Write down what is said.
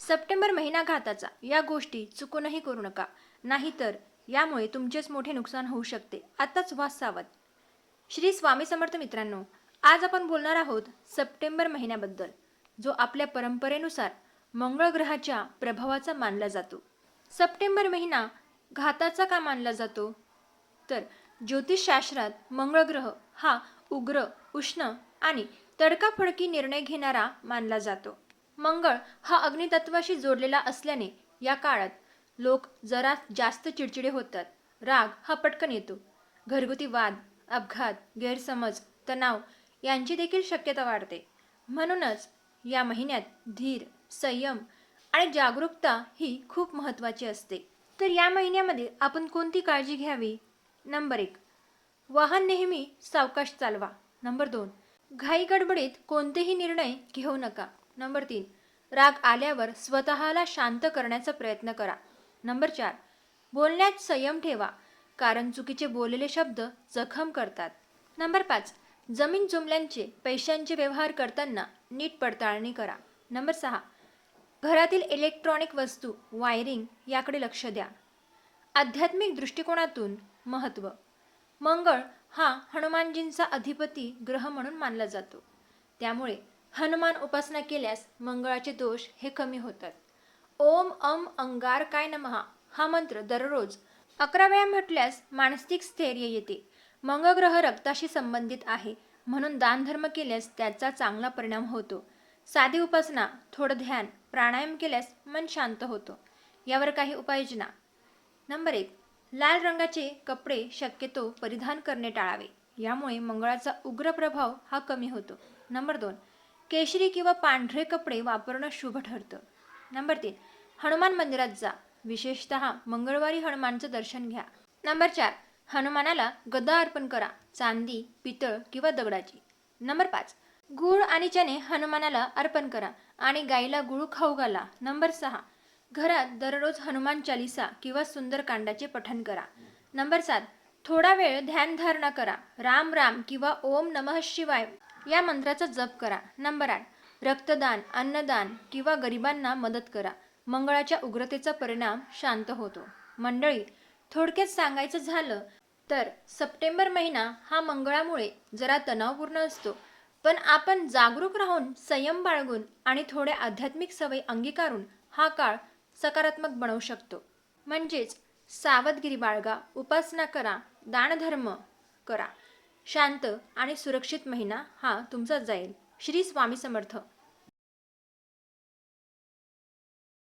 September महिना घाताचा. या गोष्टी चुकूनही करू नका. नाहीतर यामुळे तुमचेच मोठे नुकसान होऊ शकते. आताच व्हा सावध. श्री स्वामी समर्थ मित्रांनो आज आपण बोलणार आहोत सप्टेंबर महिन्याबद्दल जो आपल्या परंपरेनुसार मंगळ ग्रहाच्या प्रभावाचा मानला जातो. सप्टेंबर महिना घाताचा का मानला जातो? तर ज्योतिषशास्त्रात मंगळ ग्रह हा उग्र उष्ण आणि तडकाफडकी निर्णय घेणारा मानला जातो. मंगळ हा अग्नितत्वाशी जोडलेला असल्याने या काळात लोक जरा जास्त चिडचिडे होतात. राग हा पटकन येतो. घरगुती वाद अपघात गैरसमज तणाव यांची देखील शक्यता वाढते. म्हणूनच या महिन्यात धीर संयम आणि जागरूकता ही खूप महत्त्वाची असते. तर या महिन्यामध्ये आपण कोणती काळजी घ्यावी? नंबर एक वाहन नेहमी सावकाश चालवा. नंबर दोन घाई गडबडीत कोणतेही निर्णय घेऊ नका. नंबर तीन राग आल्यावर स्वतःला शांत करण्याचा प्रयत्न करा. नंबर चार बोलण्यात संयम ठेवा कारण चुकीचे बोललेले शब्द जखम करतात. नंबर पाच जमीन जुमल्यांचे पैशांचे व्यवहार करताना नीट पडताळणी करा. नंबर सहा घरातील इलेक्ट्रॉनिक वस्तू वायरिंग याकडे लक्ष द्या. आध्यात्मिक दृष्टिकोनातून महत्त्व मंगळ हा हनुमानजींचा अधिपती ग्रह म्हणून मानला जातो. त्यामुळे हनुमान उपासना केल्यास मंगळाचे दोष हे कमी होतात. ओम अम अंगार काय नमहा हा मंत्र दररोज अकरा वेळा म्हटल्यास मानसिक स्थैर्य येते. मंगळग्रह रक्ताशी संबंधित आहे म्हणून दानधर्म केल्यास त्याचा चांगला परिणाम होतो. साधी उपासना थोडं ध्यान प्राणायाम केल्यास मन शांत होतो. यावर काही उपाययोजना. नंबर एक लाल रंगाचे कपडे शक्यतो परिधान करणे टाळावे. यामुळे मंगळाचा उग्र प्रभाव हा कमी होतो. नंबर दोन केशरी किंवा पांढरे कपडे वापरणं शुभ ठरतं. नंबर तीन हनुमान मंदिरात जा. विशेषत मंगळवारी हनुमानचं दर्शन घ्या. नंबर चार हनुमानाला गदा अर्पण करा. चांदी पितळ किंवा दगडाची. नंबर पाच गूळ आणि चणे हनुमानाला अर्पण करा आणि गाईला गुळ खाऊ घाला. नंबर सहा घरात दररोज हनुमान चालिसा किंवा सुंदरकांडाचे पठण करा. नंबर सात थोडा वेळ ध्यानधारणा करा. राम राम किंवा ओम नमः शिवाय या मंत्राचा जप करा. नंबर आठ रक्तदान अन्नदान किंवा गरिबांना मदत करा. मंगळाच्या उग्रतेचा परिणाम शांत होतो. मंडळी थोडक्यात सांगायचं झालं तर सप्टेंबर महिना हा मंगळामुळे जरा तणावपूर्ण असतो. पण आपण जागरूक राहून संयम बाळगून आणि थोड्या आध्यात्मिक सवयी अंगीकारून हा काळ सकारात्मक बनवू शकतो. म्हणजेच सावधगिरी बाळगा उपासना करा दानधर्म करा. शांत आणि सुरक्षित महिना हा तुमचा जाईल. श्री स्वामी समर्थ.